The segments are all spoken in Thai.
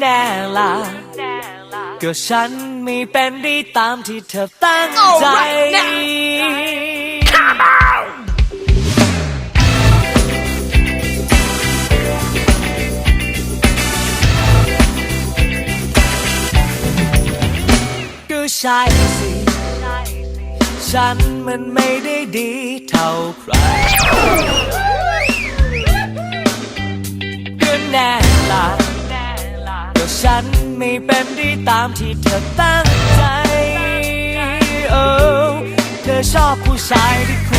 แน่ล่ะก็ฉันไม่เป็นได้ตามที่เธอตั้งใจ ก็ใช่สิ ฉันมันไม่ได้ดีเท่าใครก็แน่ล่ะก็ ฉันไม่เป็นได้ตามที่เธอตั้งใจโอ้เธอชอบผู้ชายที่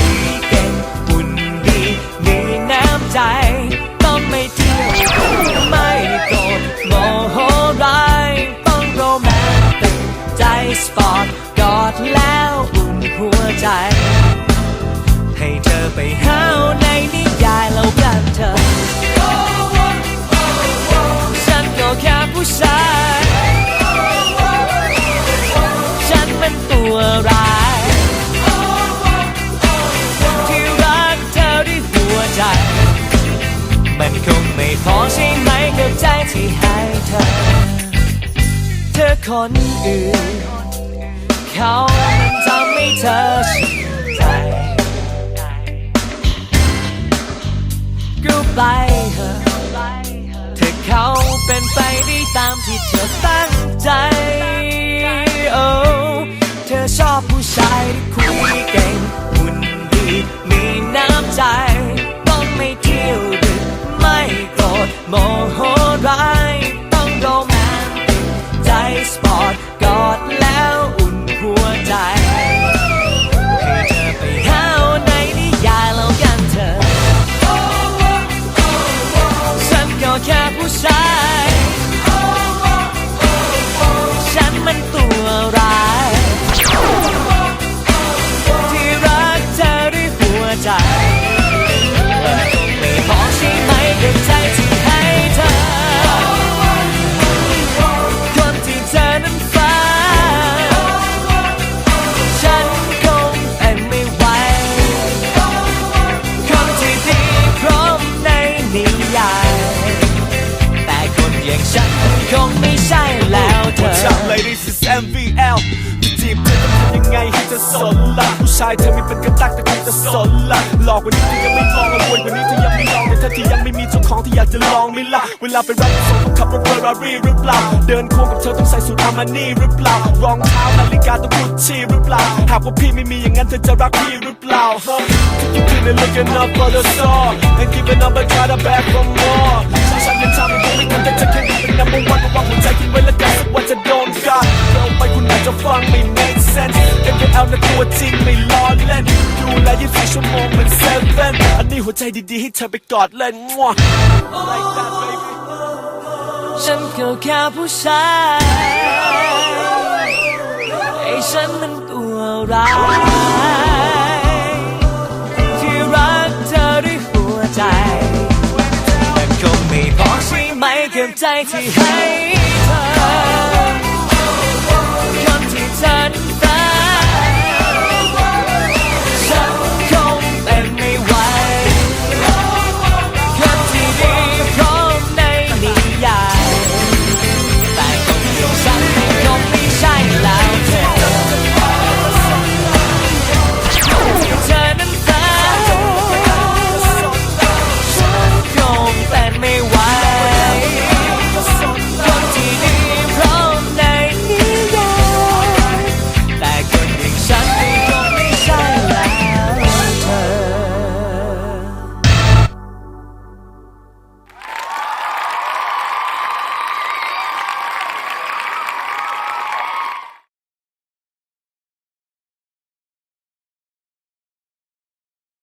ไม่พอใช่ไหมกับใจที่ให้เธอ เธอคนอื่น เขามันทำให้เธอสนใจก็ไปเถอะถ้าเขาเป็นไปได้ตามที่เธอตั้งใจ โอ้ เธอชอบผู้ชายที่คุย ใจะจีบเธอจะทำยังไงให้เธอสนละผู้ชายเธอมีเป็นกระตักแต่ใครจะสนละหลอกว่านี้เธอยังไม่มองเอาวยว่านี้เธอยังไม่ลองแต่เธอที่ยังไม่มีเจ้าของที่อยากจะลองไหม่ละเวลาไปรับส่งต้องขับรถเฟอร์รารี่หรือเปล่า เดินควงกับเธอต้องใส่สูทอามานี่หรือเปล่ารองเท้านาฬิกาต้องกุชชี่หรือเปล่าหากว่าพี่ไม่มีอย่างนั้นเธอจะรักพี่หรือเปล่า Huh? Could you keep me looking up for the star and keeping up but try to back for more ฉันยังทำให้ไม่ทันแต่เธอแค่เป็น number one เพราะว่าหัวใจคิดไว้แล้วกันสักวันจะโดน ไปคุณอาจจะฟังไม่ make sense MKL นะตัวจริงไม่ล้อเล่น ดูแล24ชั่วโมงเหมือนเซเว่นอันนี้หัวใจดีๆ ให้เธอไปกอดเล่นมั่ว like that baby ฉันก็แค่ผู้ชายไอ้ฉันมันตัวร้ายที่รักเธอด้วยหัวใจมันคงไม่พอใช่ไหมเกับใจที่ให้เธอ